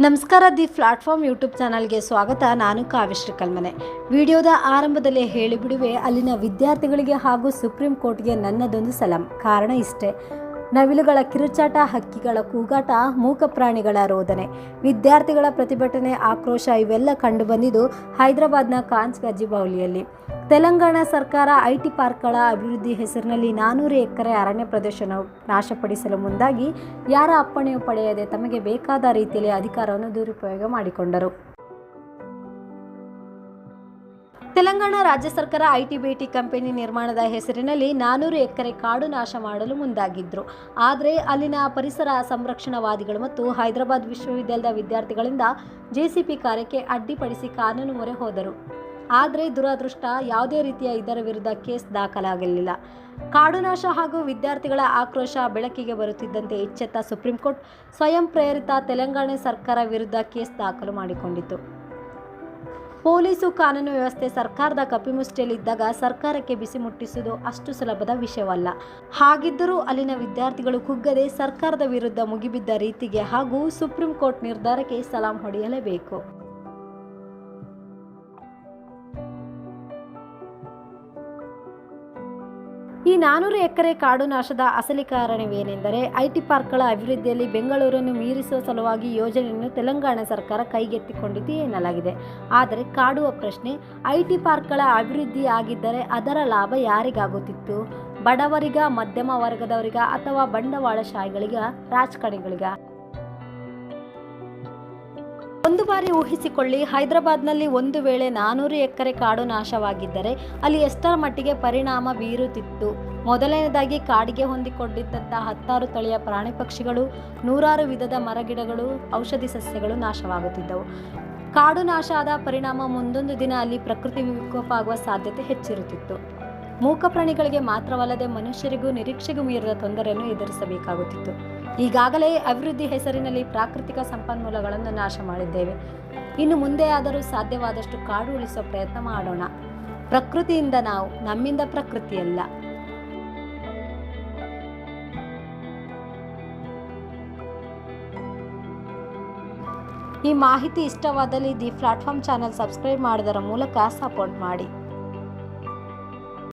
ನಮಸ್ಕಾರ the platform YouTube ಚಾನಲ್ಗೆ ಸ್ವಾಗತ. ನಾನು ಕಾವ್ಯಶ್ರೀ ಕಲ್ಮನೆ. ವಿಡಿಯೋದ ಆರಂಭದಲ್ಲೇ ಹೇಳಿಬಿಡುವೆ, ಅಲ್ಲಿನ ವಿದ್ಯಾರ್ಥಿಗಳಿಗೆ ಹಾಗೂ ಸುಪ್ರೀಂ ಕೋರ್ಟ್ಗೆ ನನ್ನದೊಂದು ಸಲಾಂ. ಕಾರಣ ಇಷ್ಟೇ. ನವಿಲುಗಳ ಕಿರುಚಾಟ, ಹಕ್ಕಿಗಳ ಕೂಗಾಟ, ಮೂಕ ಪ್ರಾಣಿಗಳ ರೋದನೆ. ವಿದ್ಯಾರ್ಥಿಗಳ ಪ್ರತಿಭಟನೆ, ಆಕ್ರೋಶ ಇವೆಲ್ಲ ಕಂಡುಬಂದಿದ್ದು ಹೈದರಾಬಾದ್ನ ಕಾಂಚ್ ಗಜಿಬೌಲಿಯಲ್ಲಿ ತೆಲಂಗಾಣ ಸರ್ಕಾರ ಐಟಿ ಪಾರ್ಕ್ಗಳ ಅಭಿವೃದ್ಧಿ ಹೆಸರಿನಲ್ಲಿ ನಾನೂರು ಎಕರೆ ಅರಣ್ಯ ಪ್ರದೇಶವನ್ನು ನಾಶಪಡಿಸಲು ಮುಂದಾಗಿ, ಯಾರ ಅಪ್ಪಣೆಯು ಪಡೆಯದೆ ತಮಗೆ ಬೇಕಾದ ರೀತಿಯಲ್ಲಿ ಅಧಿಕಾರವನ್ನು ದುರುಪಯೋಗ ಮಾಡಿಕೊಂಡರು. ತೆಲಂಗಾಣ ರಾಜ್ಯ ಸರ್ಕಾರ ಐಟಿ ಬಿಟಿ ಕಂಪನಿ ನಿರ್ಮಾಣದ ಹೆಸರಿನಲ್ಲಿ ನಾನೂರು ಎಕರೆ ಕಾಡು ನಾಶ ಮಾಡಲು ಮುಂದಾಗಿದ್ರು. ಆದರೆ ಅಲ್ಲಿನ ಪರಿಸರ ಸಂರಕ್ಷಣವಾದಿಗಳು ಮತ್ತು ಹೈದರಾಬಾದ್ ವಿಶ್ವವಿದ್ಯಾಲಯದ ವಿದ್ಯಾರ್ಥಿಗಳಿಂದ ಜೆಸಿಪಿ ಕಾರ್ಯಕ್ಕೆ ಅಡ್ಡಿಪಡಿಸಿ ಕಾನೂನು ಮೊರೆ ಹೋದರು. ಆದರೆ ದುರದೃಷ್ಟ, ಯಾವುದೇ ರೀತಿಯ ಇದರ ವಿರುದ್ಧ ಕೇಸ್ ದಾಖಲಾಗಲಿಲ್ಲ. ಕಾಡು ನಾಶ ಹಾಗೂ ವಿದ್ಯಾರ್ಥಿಗಳ ಆಕ್ರೋಶ ಬೆಳಕಿಗೆ ಬರುತ್ತಿದ್ದಂತೆ ಎಚ್ಚೆತ್ತ ಸುಪ್ರೀಂ ಕೋರ್ಟ್ ಸ್ವಯಂ ಪ್ರೇರಿತ ತೆಲಂಗಾಣ ಸರ್ಕಾರ ವಿರುದ್ಧ ಕೇಸ್ ದಾಖಲು ಮಾಡಿಕೊಂಡಿತು ಪೊಲೀಸು ಕಾನೂನು ವ್ಯವಸ್ಥೆ ಸರ್ಕಾರದ ಕಪಿಮುಷ್ಟಿಯಲ್ಲಿದ್ದಾಗ ಸರ್ಕಾರಕ್ಕೆ ಬಿಸಿ ಮುಟ್ಟಿಸುವುದು ಅಷ್ಟು ಸುಲಭದ ವಿಷಯವಲ್ಲ. ಹಾಗಿದ್ದರೂ ಅಲ್ಲಿನ ವಿದ್ಯಾರ್ಥಿಗಳು ಕುಗ್ಗದೆ ಸರ್ಕಾರದ ವಿರುದ್ಧ ಮುಗಿಬಿದ್ದ ರೀತಿಗೆ ಹಾಗೂ ಸುಪ್ರೀಂ ಕೋರ್ಟ್ ನಿರ್ಧಾರಕ್ಕೆ ಸಲಾಂ ಹೊಡೆಯಲೇಬೇಕು. ಈ ನಾನೂರು ಎಕರೆ ಕಾಡು ನಾಶದ ಅಸಲಿ ಕಾರಣವೇನೆಂದರೆ ಐಟಿ ಪಾರ್ಕ್ಗಳ ಅಭಿವೃದ್ಧಿಯಲ್ಲಿ ಬೆಂಗಳೂರನ್ನು ಮೀರಿಸುವ ಸಲುವಾಗಿ ಯೋಜನೆಯನ್ನು ತೆಲಂಗಾಣ ಸರ್ಕಾರ ಕೈಗೆತ್ತಿಕೊಂಡಿದ್ದು ಎನ್ನಲಾಗಿದೆ. ಆದರೆ ಕಾಡುವ ಪ್ರಶ್ನೆ, ಐಟಿ ಪಾರ್ಕ್ಗಳ ಅಭಿವೃದ್ಧಿ ಆಗಿದ್ದರೆ ಅದರ ಲಾಭ ಯಾರಿಗಾಗುತ್ತಿತ್ತು? ಬಡವರಿಗ, ಮಧ್ಯಮ ವರ್ಗದವರಿಗ ಅಥವಾ ಬಂಡವಾಳಶಾಹಿಗಳಿಗ, ರಾಜಕಾರಣಿಗಳಿಗ? ಒಂದು ಬಾರಿ ಊಹಿಸಿಕೊಳ್ಳಿ, ಹೈದರಾಬಾದ್ನಲ್ಲಿ ಒಂದು ವೇಳೆ ನಾನೂರು ಎಕರೆ ಕಾಡು ನಾಶವಾಗಿದ್ದರೆ ಅಲ್ಲಿ ಎಷ್ಟರ ಮಟ್ಟಿಗೆ ಪರಿಣಾಮ ಬೀರುತ್ತಿತ್ತು? ಮೊದಲನೇದಾಗಿ ಕಾಡಿಗೆ ಹೊಂದಿಕೊಂಡಿದ್ದಂಥ ಹತ್ತಾರು ತಳಿಯ ಪ್ರಾಣಿ ಪಕ್ಷಿಗಳು, ನೂರಾರು ವಿಧದ ಮರಗಿಡಗಳು, ಔಷಧಿ ಸಸ್ಯಗಳು ನಾಶವಾಗುತ್ತಿದ್ದವು. ಕಾಡು ನಾಶ ಆದ ಪರಿಣಾಮ ಮುಂದೊಂದು ದಿನ ಅಲ್ಲಿ ಪ್ರಕೃತಿ ವಿಕೋಪ ಆಗುವ ಸಾಧ್ಯತೆ ಹೆಚ್ಚಿರುತ್ತಿತ್ತು. ಮೂಕ ಪ್ರಾಣಿಗಳಿಗೆ ಮಾತ್ರವಲ್ಲದೆ ಮನುಷ್ಯರಿಗೂ ನಿರೀಕ್ಷೆಗೂ ಮೀರಿದ ತೊಂದರೆಯನ್ನು ಎದುರಿಸಬೇಕಾಗುತ್ತಿತ್ತು. ಈಗಾಗಲೇ ಅಭಿವೃದ್ಧಿ ಹೆಸರಿನಲ್ಲಿ ಪ್ರಾಕೃತಿಕ ಸಂಪನ್ಮೂಲಗಳನ್ನು ನಾಶ ಮಾಡಿದ್ದೇವೆ. ಇನ್ನು ಮುಂದೆ ಆದರೂ ಸಾಧ್ಯವಾದಷ್ಟು ಕಾಡು ಉಳಿಸುವ ಪ್ರಯತ್ನ ಮಾಡೋಣ. ಪ್ರಕೃತಿಯಿಂದ ನಾವು, ನಮ್ಮಿಂದ ಪ್ರಕೃತಿಯಲ್ಲ. ಈ ಮಾಹಿತಿ ಇಷ್ಟವಾದಲ್ಲಿ ದಿ ಪ್ಲಾಟ್ಫಾರ್ಮ್ ಚಾನಲ್ ಸಬ್ಸ್ಕ್ರೈಬ್ ಮಾಡೋದರ ಮೂಲಕ ಸಪೋರ್ಟ್ ಮಾಡಿ.